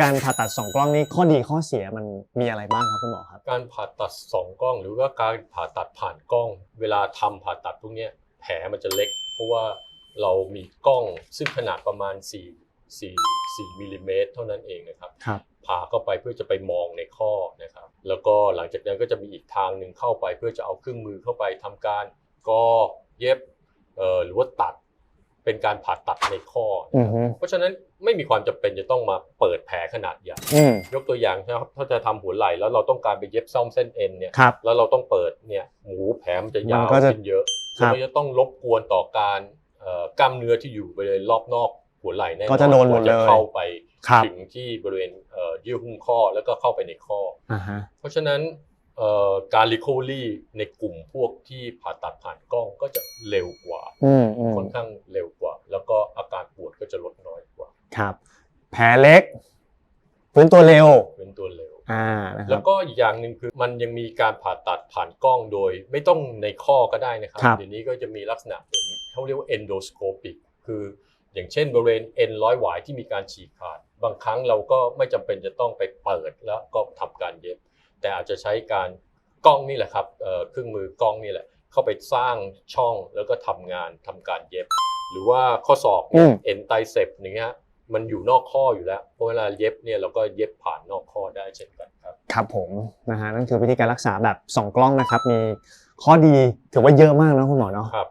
การผ่าตัดสองกล้องนี้ข้อดีข้อเสียมันมีอะไรบ้างครับคุณหมอครับ การผ่าตัดสองกล้อง หรือว่าการผ่าตัดผ่านกล้อง เวลาทำผ่าตัดพวกเนี้ยแผลมันจะเล็ก เพราะว่าเรามีกล้องซึ่งขนาดประมาณ 4 4 4มิลลิเมตรเท่านั้นเองนะครับครับผ่าเข้าไปเพื่อจะไปมองในข้อนะครับ แล้วก็หลังจากนั้นก็จะมีอีกทางหนึ่งเข้าไป เพื่อจะเอาเครื่องมือเข้าไปทำการกอเย็บเอ่อหรือว่าตัด เป็นการผ่าตัดในข้อ อือฮึเพราะฉะนั้นไม่มีความจำเป็นจะต้องมาเปิดแผลขนาดใหญ่อืมยกตัวอย่างนะครับถ้าจะทำหัวไหล่แล้วเราต้องการไปเย็บซ่อมเส้นเอ็นเนี่ย ครับ แล้วเราต้องเปิดเนี่ยหมูแผลมันจะยาวมันก็จะขึ้นเยอะครัแล้วบ มันจะต้องรบกวนต่อการเอ่อกล้ามเนื้อที่อยู่บริเวณรอบนอกหัวไหล่แน่นอนก็จะโดนหมดเลยว่าจะเข้าไปครับถึงที่บริเวณเอ่อเยื่อหุ้มข้อแล้วก็เข้าไปในข้อ อ่าฮะ เพราะฉะนั้นเอ่อการรีค o เวอรี่ในกลุ่มพวกที่ผ่าตัดผ่านกล้องก็จะเร็วกว่า อืมอืมค่อนข้างเร็ว ครับ แผลเล็กฟื้นตัวเร็วเป็นตัวเร็ว อ่านะคแล้รัวบ ก็อีกอย่างหนึ่งคือมันยังมีการผ่าตัดผ่านกล้องโดย ไม่ต้องในข้อก็ได้นะครับ ครับ เดี๋ยวนี้ก็จะมีลักษณะเป็นเขาเรียกว่า endoscopic คืออย่างเช่นบริเวณเอ็นร้อยหวายที่มีการฉีกขาด บางครั้งเราก็ไม่จำเป็นจะต้องไปเปิดแล้วก็ทำการเย็บ แต่อาจจะใช้การกล้องนี่แหละครับเอ่อเครื่องมือกล้องนี่แหละ เข้าไปสร้างช่องแล้วก็ทำงานทำการเย็บ หรือว่าข้อศอกอืม เอ็นไตเซปอย่างเงี้ย มันอยู่นอกข้ออยู่แล้วเพราะเวลาเย็บเนี่ยเราก็เย็บผ่านนอกข้อได้เช่นกันครับครับผมนะฮะนั่นคือวิธีการรักษาแบบสองกล้องนะครับ มีข้อดีถือว่าเยอะมากนะคุณหมอเนาะครับ